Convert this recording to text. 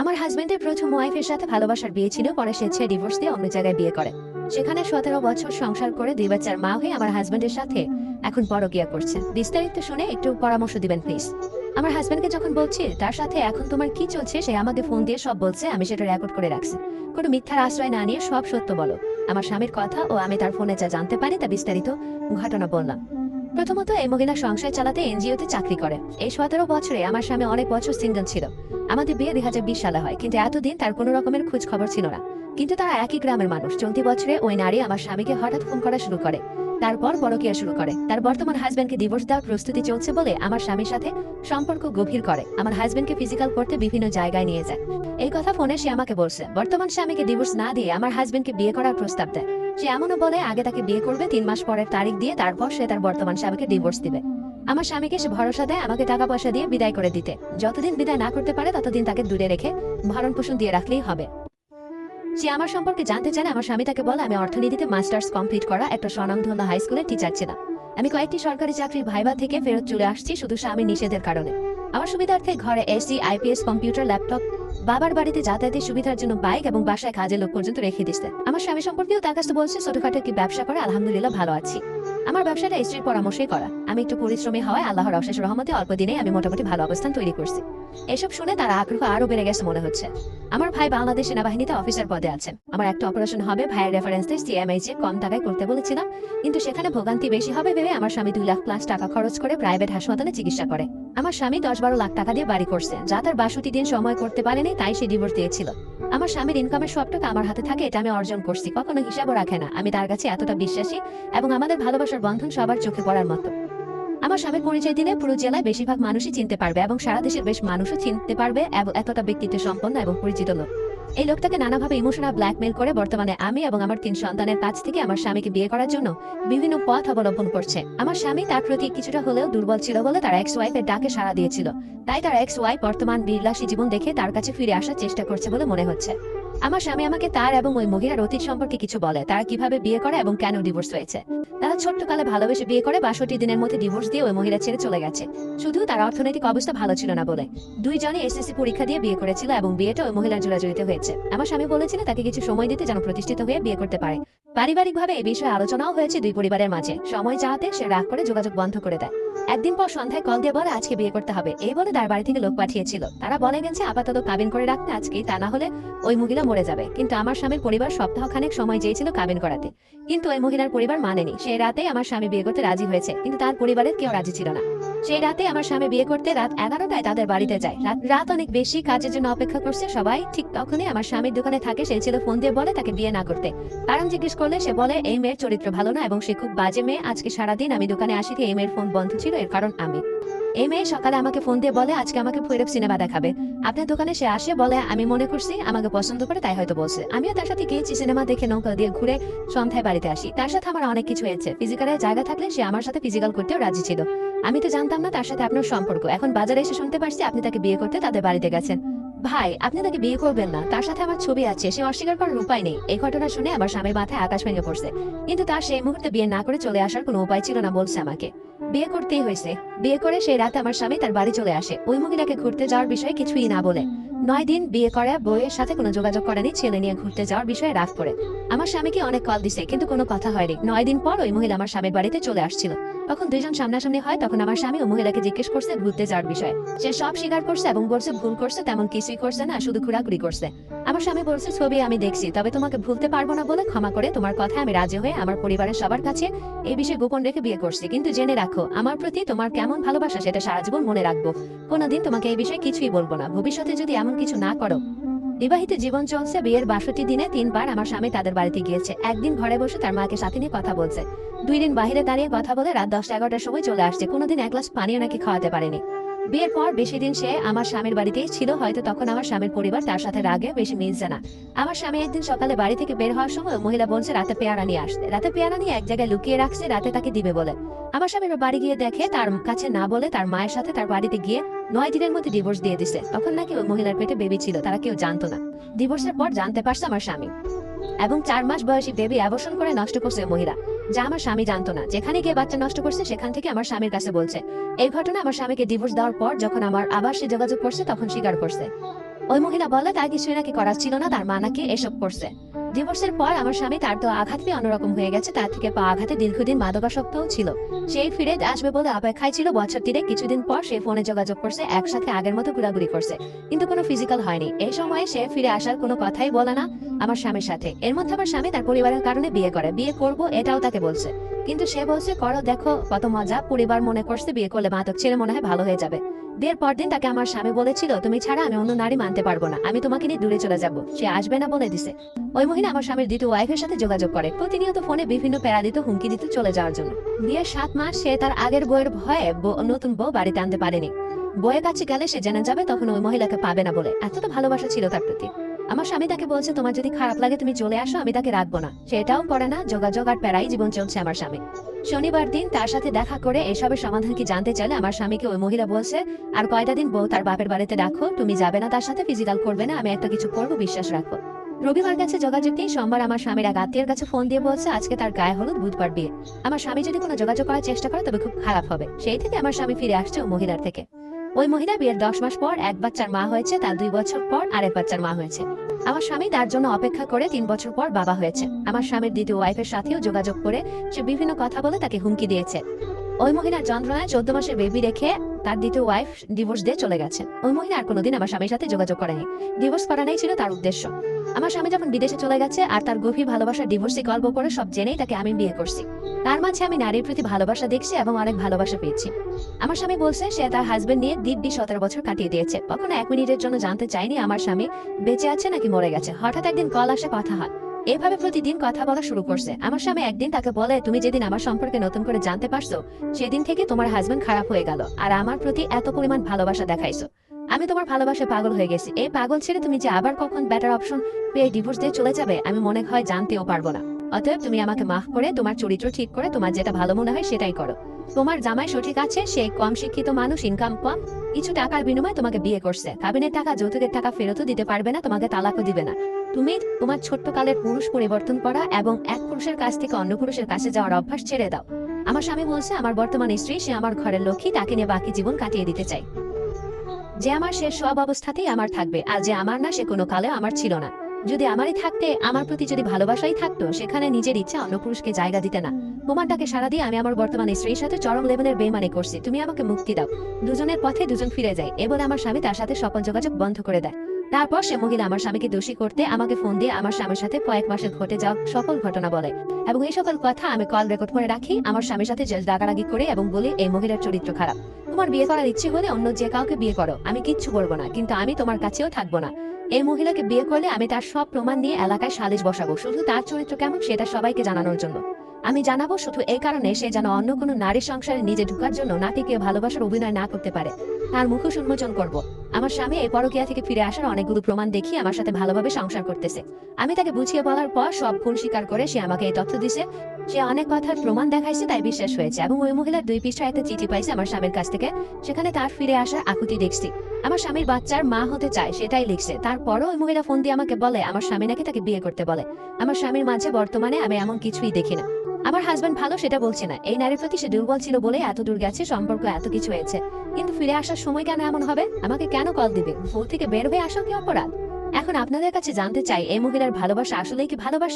আমার হাজবেন্ডের প্রথম ওয়াইফের সাথে ভালোবাসার বিয়ে ছিল, পরে স্বেচ্ছায় ডিভোর্স দিয়ে অন্য জায়গায় বিয়ে করে। সেখানে সতেরো বছর সংসার করে দুই বাচ্চার মা হয়ে আমার হাজবেন্ডের সাথে এখন পরকিয়া করছে। বিস্তারিত শুনে একটু পরামর্শ দিবেন প্লিজ আমার হাজবেন্ডকে যখন বলছি, তার সাথে এখন তোমার কি চলছে? সে আমাকে ফোন দিয়ে সব বলছে, আমি সেটা রেকর্ড করে রাখছি। কোনো মিথ্যার আশ্রয় না নিয়ে সব সত্য বলো। আমার স্বামীর কথা ও আমি তার ফোনে যা জানতে পারি তা বিস্তারিত ঘটনা বললাম। প্রথমত, এই মহিলা সংসার চালাতে এনজিওতে চাকরি করে। এই সতেরো বছরে আমার স্বামী অনেক বছর সিঙ্গেল ছিল। আমাদের বিয়ে দুই হাজার বিশ সালে হয়, কিন্তু এতদিন তার কোনো রকমের খোঁজ খবর ছিল না। কিন্তু তারা একই গ্রামের মানুষ। চলতি বছরে ওই নারী আমার স্বামীকে হঠাৎ ফোন করা শুরু করে। তারপর পরকিয়া শুরু করে। তার বর্তমান হাজবেন্ডকে ডিভোর্স দেওয়ার প্রস্তুতি চলছে বলে আমার স্বামীর সাথে সম্পর্ক গভীর করে। আমার হাজবেন্ডকে ফিজিক্যাল করতে বিভিন্ন জায়গায় নিয়ে যায়। এই কথা ফোনে সে আমাকে বলছে। বর্তমান স্বামীকে ডিভোর্স না দিয়ে আমার হাজবেন্ডকে বিয়ে করার প্রস্তাব দেয়। সে এমনও বলে, আগে তাকে বিয়ে করবে, তিন মাস পরের তারিখ দিয়ে তারপর সে তার বর্তমান স্বামীকে ডিভোর্স দিবে। আমার স্বামীকে সে ভরসা দেয়, আমাকে টাকা পয়সা দিয়ে বিদায় করে দিতে। যতদিন বিদায় না করতে পারে, ততদিন তাকে দূরে রেখে ভরণ পোষণ দিয়ে রাখলেই হবে। সে আমার সম্পর্কে জানতে চায় আমার স্বামী তাকে বলে, আমি অর্থনীতিতে মাস্টার্স কমপ্লিট করা একটা স্বনামধন্য হাই স্কুলের টিচার ছিলাম। আমি কয়েকটি সরকারি চাকরির ভাইবা থেকে ফেরত চলে আসছি শুধু স্বামী নিষেধের কারণে। আমার সুবিধার্থে ঘরে এসি, আইপিএস, কম্পিউটার, ল্যাপটপ, বাবার বাড়িতে যাতায়াতের সুবিধার জন্য বাইক এবং বাসায় কাজের লোক পর্যন্ত রেখে দিচ্ছে আমার স্বামী সম্পর্কেও তার কাছে বলছে, ছোটখাটো কি ব্যবসা করে, আলহামদুলিল্লাহ ভালো আছি। আমার ব্যবসাটা স্ত্রীর পরামর্শেই করা। আমি একটু পরিশ্রমী হওয়ায় আল্লাহর অশেষ রহমতে অল্প দিনে আমি মোটামুটি ভালো অবস্থান তৈরি করছি। এসব শুনে তার আগ্রহ আরও বেড়ে গেছে মনে হচ্ছে। আমার ভাই বাংলাদেশ সেনাবাহিনীতে অফিসার পদে আছেন। আমার একটা অপারেশন হবে ভাইয়ের রেফারেন্স দিয়ে সিএমএইচ এ কম টাকায় করতে বলেছিলাম, কিন্তু সেখানে ভোগান্তি বেশি হবে ভেবে আমার স্বামী দুই লাখ প্লাস টাকা খরচ করে প্রাইভেট হাসপাতালে চিকিৎসা করে। আমার স্বামী দশ বারো লাখ টাকা দিয়ে বাড়ি করছে, যা তার বাষট্টি দিন সময় করতে পারেনি, তাই সে ডিভোর্স দিয়েছিল। আমার স্বামীর ইনকামের সব টাকা আমার হাতে থাকে, এটা আমি অর্জন করছি, কখনো হিসাবও রাখে না। আমি তার কাছে এতটা বিশ্বাসী এবং আমাদের ভালোবাসার বন্ধন সবার চোখে পড়ার মতো। আমার স্বামীর পরিচয় দিলে পুরো জেলায় বেশিরভাগ মানুষই চিনতে পারবে এবং সারা দেশের বেশ মানুষও চিনতে পারবে এবং এতটা ব্যক্তিত্ব সম্পন্ন এবং পরিচিত লোক। এই লোকটাকে নানাভাবে ইমোশনাল ব্ল্যাকমেল করে বর্তমানে আমি এবং আমার তিন সন্তানের কাছ থেকে আমার স্বামীকে বিয়ে করার জন্য বিভিন্ন পথ অবলম্বন করছে। আমার স্বামী তার প্রতি কিছুটা হলেও দুর্বল ছিল বলে তার এক্স ওয়াইফের ডাকে সাড়া দিয়েছিল। তাই তার এক্স ওয়াইফ বর্তমান বিলাসী জীবন দেখে তার কাছে ফিরে আসার চেষ্টা করছে বলে মনে হচ্ছে। আমার স্বামী আমাকে তার এবং ওই মহিলার অতীত সম্পর্কে কিছু বলে। তারা কীভাবে বিয়ে করে এবং কেন ডিভোর্স হয়েছে? তারা ছোট্টকালে ভালোবেসে বিয়ে করে বাষট্টি দিনের মধ্যে ডিভোর্স দিয়ে ওই মহিলা ছেড়ে চলে গেছে। শুধু তার অর্থনৈতিক অবস্থা ভালো ছিল না বলে। দুইজনে এসএসসি পরীক্ষা দিয়ে বিয়ে করেছিল এবং বিয়েটা ওই মহিলার জোড়াজড়িতে হয়েছে। আমার স্বামী বলেছিল তাকে কিছু সময় দিতে যেন প্রতিষ্ঠিত হয়ে বিয়ে করতে পারে। পারিবারিকভাবে এই বিষয়ে আলোচনাও হয়েছে দুই পরিবারের মাঝে। সময় চাহাতে সে রাগ করে যোগাযোগ বন্ধ করে দেয়। একদিন পর সন্ধ্যায় কল দিয়ে বলে আজকে বিয়ে করতে হবে। এই বলে তার বাড়ি থেকে লোক পাঠিয়েছিল। তারা বলে গেছে, আপাতত কাবিন করে রাখতে আজকে তা না হলে ওই মহিলা মরে যাবে। কিন্তু আমার স্বামীর পরিবার সপ্তাহ খানেক সময় চেয়েছিল কাবিন করাতে। কিন্তু ওই মহিলার পরিবার মানেনি। সেই রাতেই আমার স্বামী বিয়ে করতে রাজি হয়েছে। কিন্তু তার পরিবারের কেউ রাজি ছিল না। সেই রাতে আমার স্বামী বিয়ে করতে রাত এগারোটায় তাদের বাড়িতে যায়। রাত অনেক বেশি কাজের জন্য অপেক্ষা করছে সবাই। ঠিক তখনই আমার স্বামীর দোকানে থাকে সেই ছিল ফোন দিয়ে বলে তাকে বিয়ে না করতে। কারণ জিজ্ঞেস করলে সে বলে, এই মেয়ের চরিত্র ভালো না এবং সে খুব বাজে মেয়ে। আজকে সারাদিন আমি দোকানে আসি এই মেয়ের ফোন বন্ধ ছিল, এর কারণ আমি। এই মেয়ে সকালে আমাকে ফোন দিয়ে বলে, আজকে আমাকে ভৈরব সিনেমা দেখাবে। আপনার দোকানে সে আসে, বলে, আমি মনে করছি আমাকে পছন্দ করে, তাই হয়তো বলছে। আমিও তার সাথে গিয়েছি সিনেমা দেখে নৌকা দিয়ে ঘুরে সন্ধ্যায় বাড়িতে আসি। তার সাথে আমার অনেক কিছু হয়েছে। ফিজিক্যালের জায়গা থাকলে সে আমার সাথে ফিজিক্যাল করতেও রাজি ছিল। আমি তো জানতাম না তার সাথে আপনার সম্পর্ক। এখন বাজারে এসে শুনতে পারছি আপনি তাকে বিয়ে করতে তাদের বাড়িতে গেছেন। ভাই, আপনি তাকে বিয়ে করবেন না। তার সাথে আমার ছবি আছে, সে অস্বীকার করার উপায় নেই। এই ঘটনা শুনে আমার স্বামীর মাথায় আকাশ ভেঙে পড়ছে। কিন্তু তার সেই মুহূর্তে বিয়ে না করে চলে আসার কোনো উপায় ছিল না বলছে আমাকে। বিয়ে করতেই হয়েছে। বিয়ে করে সেই রাতে আমার স্বামী তার বাড়ি চলে আসে। ওই মহিলাকে ঘুরতে যাওয়ার বিষয়ে কিছুই না বলে। নয় দিন বিয়ে করা বইয়ের সাথে কোনো যোগাযোগ করেনি ছেলে নিয়ে ঘুরতে যাওয়ার বিষয়ে রাগ করে। আমার স্বামীকে অনেক কল দিছে, কিন্তু কোনো কথা হয়নি। নয় দিন পর ওই মহিলা আমার স্বামীর বাড়িতে চলে আসছিল। তখন দুইজন সামনাসামনি হয়, তখন আমার স্বামী ওই মহিলাকে জিজ্ঞেস করছে ঘুরতে যাওয়ার বিষয়ে। সে সব স্বীকার করছে এবং বলছে, ভুল করছে, তেমন কিছুই করছে না, শুধু ঘোরাঘুরি করছে। আমার স্বামী বলছে, ছবি আমি দেখছি, তবে তোমাকে ভুলতে পারব না বলে ক্ষমা করে তোমার কথা আমি রাজি হয়ে আমার পরিবারের সবার কাছে এই বিষয়ে গোপন রেখে বিয়ে করছি। কিন্তু জেনে রাখো, আমার প্রতি তোমার কেমন ভালোবাসা সেটা সারা জীবন মনে রাখব। কোনোদিন তোমাকে এই বিষয়ে কিছুই বলব না। ভবিষ্যতে যদি এমন কিছু না করো বিবাহিত জীবন চলছে বিয়ের বাষট্টি দিনে, তিনবার আমার স্বামী তাদের বাড়িতে গিয়েছে। একদিন ঘরে বসে তার মাকে সাথে নিয়ে কথা বলছে। দুই দিন বাহিরে দাঁড়িয়ে কথা বলে রাত দশটা এগারোটার সময় চলে আসছে। কোনোদিন এক গ্লাস পানিও নাকি খাওয়াতে পারেনি। বিয়ের পর বেশি দিন সে আমার স্বামীর বাড়িতেই ছিল, হয়তো তখন আমার স্বামীর পরিবার তার সাথে রাগে বেশি মিলছে না আমার স্বামী একদিন সকালে বাড়ি থেকে বের হওয়ার সময় মহিলা বলছে, রাতে পেয়ারা নিয়ে আসতে রাতে পেয়ারা নিয়ে এক জায়গায় লুকিয়ে রাখছে, রাতে তাকে দিবে বলে। আমার স্বামীর বাড়ি গিয়ে দেখে, তার কাছে না বলে তার মায়ের সাথে তার বাড়িতে গিয়ে নয় দিনের মধ্যে ডিভোর্স দিয়ে দিছে। তখন নাকি ওই মহিলার পেটে বেবি ছিল, তারা কেউ জানতো না। ডিভোর্সের পর জানতে পারছে আমার স্বামী। এবং চার মাস বয়সী বেবি অ্যাবর্ষণ করে নষ্ট করছে মহিলা। যা আমার স্বামী জানতো না। যেখানে গিয়ে বাচ্চা নষ্ট করছে, সেখান থেকে আমার স্বামীর কাছে বলছে। এই ঘটনা আমার স্বামীকে ডিভোর্স দেওয়ার পর যখন আমার আবার সে যোগাযোগ করছে, তখন স্বীকার করছে। ওই মহিলা বলে, তার কিছুই নাকি করার ছিল না, তার মা নাকি এসব করছে। ডিভোর্সের পর আমার স্বামী তার তো আঘাত পেয়ে অন্যরকম হয়ে গেছে। তার থেকে পা আঘাতে দীর্ঘদিন মাদকাসক্তও ছিল। সেই ফিরে আসবে বলে অপেক্ষায় ছিল। বছর তিনে কিছুদিন পর সে ফোনে যোগাযোগ করছে, একসাথে আগের মতো ঘোরাঘুরি করছে। কিন্তু কোনো ফিজিক্যাল হয়নি। এই সময়ে সে ফিরে আসার কোনো কথাই বলে না আমার স্বামীর সাথে। এর মধ্যে আমার স্বামী তার পরিবারের কারণে বিয়ে করে। বিয়ে করব এটাও তাকে বলছে। কিন্তু সে বলছে, করো, দেখো, কত মজা। পরিবার মনে করছে, বিয়ে করলে মাদক ছেড়ে মনে হয় ভালো হয়ে যাবে। বিয়ের পরদিন তাকে আমার স্বামী বলেছিল, তুমি ছাড়া আমি অন্য নারী মানতে পারব না। আমি তোমাকে নিয়ে দূরে চলে যাব। সে আসবে না বলে দিছে। ওই মহিলা আমার স্বামীর দ্বিতীয় ওয়াইফের সাথে যোগাযোগ করে। প্রতিনিয়ত ফোনে বিভিন্ন প্যারা দিত হুমকি দিত চলে যাওয়ার জন্য। বিয়ের সাত মাস সে তার আগের বউয়ের ভয়ে নতুন বউ বাড়িতে আনতে পারেনি। বউয়ের কাছে গেলে সে জেনে যাবে তখন ওই মহিলাকে পাবে না বলে। এতটা ভালোবাসা ছিল তার প্রতি। আমার স্বামী তাকে বলছে, তোমার যদি খারাপ লাগে তুমি চলে আসো, আমি তাকে রাখব না। সেটাও করে না, যোগাযোগ আর প্যারাই জীবন চলছে আমার স্বামী শনিবার দিন তার সাথে দেখা করে এসবের সমাধান কি জানতে চাইলে আমার স্বামীকে ওই মহিলা বলছে, আর কয়টা দিন বউ তার বাপের বাড়িতে রাখো তুমি যাবে না তার সাথে ফিজিক্যাল করবে না, আমি একটা কিছু করব, বিশ্বাস রাখো। রবিবার কাছে যোগাযোগ নেই, সোমবার আমার স্বামীর এক আত্মীয়ের কাছে ফোন দিয়ে বলছে, আজকে তার গায়ে হলুদ, বুধবার বিয়ে। আমার স্বামী যদি কোনো যোগাযোগ করার চেষ্টা করে, তবে খুব খারাপ হবে। সেই থেকে আমার স্বামী ফিরে আসছে ওই মহিলার থেকে। ওই মহিলা বিয়ের দশ মাস পর এক বাচ্চার মা হয়েছে, তার দুই বছর পর আরেক বাচ্চার মা হয়েছে। আমার স্বামী তার জন্য অপেক্ষা করে তিন বছর পর বাবা হয়েছে। আমার স্বামীর দ্বিতীয় ওয়াইফের সাথেও যোগাযোগ করে সে বিভিন্ন কথা বলে তাকে হুমকি দিয়েছে। ওই মহিলার যন্ত্রণায় চোদ্দ মাসের বেবি রেখে তার দ্বিতীয় ওয়াইফ ডিভোর্স দিয়ে চলে গেছে। ওই মহিলা আর কোনোদিন আমার স্বামীর সাথে যোগাযোগ করেনি। ডিভোর্স করাটাই ছিল তার উদ্দেশ্য। আমার স্বামী যখন বিদেশে চলে গেছে আর তার গভীর ভালোবাসার ডিভোর্সি গল্প করে সব জেনেই তাকে আমি বিয়ে করছি। তার মাঝে আমি নারীর প্রতি ভালোবাসা দেখছি এবং অনেক ভালোবাসা পেয়েছি। আমার স্বামী বলছে, সে তার হাজবেন্ড নিয়ে দিব্যি সতেরো বছর কাটিয়ে দিয়েছে। কখনো এক মিনিটের জন্য জানতে চাইনি আমার স্বামী বেঁচে আছে নাকি মরে গেছে। হঠাৎ একদিন কল আসে কথা হয়। এভাবে প্রতিদিন কথা বলা শুরু করছে। আমার স্বামী একদিন তাকে বলে, তুমি যেদিন আমার সম্পর্কে নতুন করে জানতে পারছ, সেদিন থেকে তোমার হাজবেন্ড খারাপ হয়ে গেল আর আমার প্রতি এত পরিমাণ ভালোবাসা দেখাইছো। আমি তোমার ভালোবাসা পাগল হয়ে গেছি। এই পাগল ছেড়ে তুমি যে আবার কখন বেটার অপশন পেয়ে ডিভোর্স দিয়ে চলে যাবে, আমি মনে হয় জানতেও পারব না। অতএব তুমি আমাকে মাফ করে তোমার চরিত্র ঠিক করে তোমার যেটা ভালো মনে হয় সেটাই করো। তোমার জামাই সঠিক আছে, সে কম শিক্ষিত মানুষ ইনকাম কম। কিছু টাকার বিনিময়ে তোমাকে বিয়ে করছে। কাবিনের টাকা, যৌতুকের টাকা ফেরতও দিতে পারবে না, তোমাকে তালাকও দিবে না। তুমি তোমার ছোট্ট কালের পুরুষ পরিবর্তন করা এবং এক পুরুষের কাছ থেকে অন্য পুরুষের কাছে যাওয়ার অভ্যাস ছেড়ে দাও। আমার স্বামী বলছে, আমার বর্তমান স্ত্রী, সে আমার ঘরের লক্ষ্মী, তাকে নিয়ে বাকি জীবন কাটিয়ে দিতে চাই। যে আমার সে সব অবস্থাতেই আমার থাকবে, আর যে আমার না, সে কোনো কালে আমার ছিল না। যদি আমারই থাকতে, আমার প্রতি যদি ভালোবাসাই থাকতো, সেখানে নিজের ইচ্ছা অন্য পুরুষকে জায়গা দিতে না। তোমারটাকে সারা দিয়ে আমি আমার বর্তমান স্ত্রীর সাথে চরম লেভেলের বেমানে করছি। তুমি আমাকে মুক্তি দাও। দুজনের পথে দুজন ফিরে যায়। এ আমার স্বামী তার সাথে সকল যোগাযোগ বন্ধ করে দেয়। তারপর সে মহিলা আমার স্বামীকে দোষী করতে আমাকে ফোন দিয়ে আমার স্বামীর সাথে কয়েক মাসে ঘটে যাওয়া সকল ঘটনা বলে। এবং এই সকল কথা আমি কল রেকর্ড করে রাখি আমার স্বামীর সাথে জেল দাগারাগি করে এবং বলি এই মহিলার চরিত্র খারাপ। তোমার বিয়ে করার ইচ্ছে হলে অন্য যে কাউকে বিয়ে করো, আমি কিচ্ছু করব না, কিন্তু আমি তোমার কাছেও থাকব না। এই মহিলাকে বিয়ে করলে আমি তার সব প্রমাণ নিয়ে এলাকায় সালিশ বসাবো, শুধু তার চরিত্র কেমন সেটা সবাইকে জানানোর জন্য। আমি জানাব শুধু এই কারণে সে যেন অন্য কোনো নারীর সংসারে নিজে ঢুকার জন্য নাটকে ভালোবাসার অভিনয় না করতে পারে। তার মুখ উন্মোচন করব। আমার স্বামী এই পরকিয়া থেকে ফিরে আসার অনেকগুলো প্রমাণ দেখিয়ে আমার সাথে ভালোভাবে সংসার করতেছে। আমি তাকে বুঝিয়ে বলার পর সব ভুল স্বীকার করে সে আমাকে এই তথ্য দিছে। সে অনেক কথার প্রমাণ দেখাইছে, তাই বিশ্বাস হয়েছে। এবং ওই মহিলার দুই পৃষ্ঠা একটা চিঠি পাইছে আমার স্বামীর কাছ থেকে। সেখানে তার ফিরে আসার আকুতি দেখছি। আমার স্বামীর বাচ্চার মা হতে চায়, সেটাই লিখছে। তারপরও ওই মহিলা ফোন দিয়ে আমাকে বলে, আমার স্বামী নাকি তাকে বিয়ে করতে বলে। আমার স্বামীর মাঝে বর্তমানে আমি এমন কিছুই দেখি না। আমার হাজবেন্ড ভালো সেটা বলছে না। এই নারীর প্রতি সে দুর্বল ছিল বলে এত দূর গেছে, সম্পর্ক এত কিছু হয়েছে। কিন্তু ফিরে আসার সময় কেন এমন হবে? আমাকে কেন কল দিবে? ভোর থেকে বের হয়ে আসো কি অপরাধ? এখন আপনাদের কাছে জানতে চাই, এই মহিলার ভালোবাসা আসলেই কি ভালোবাসা?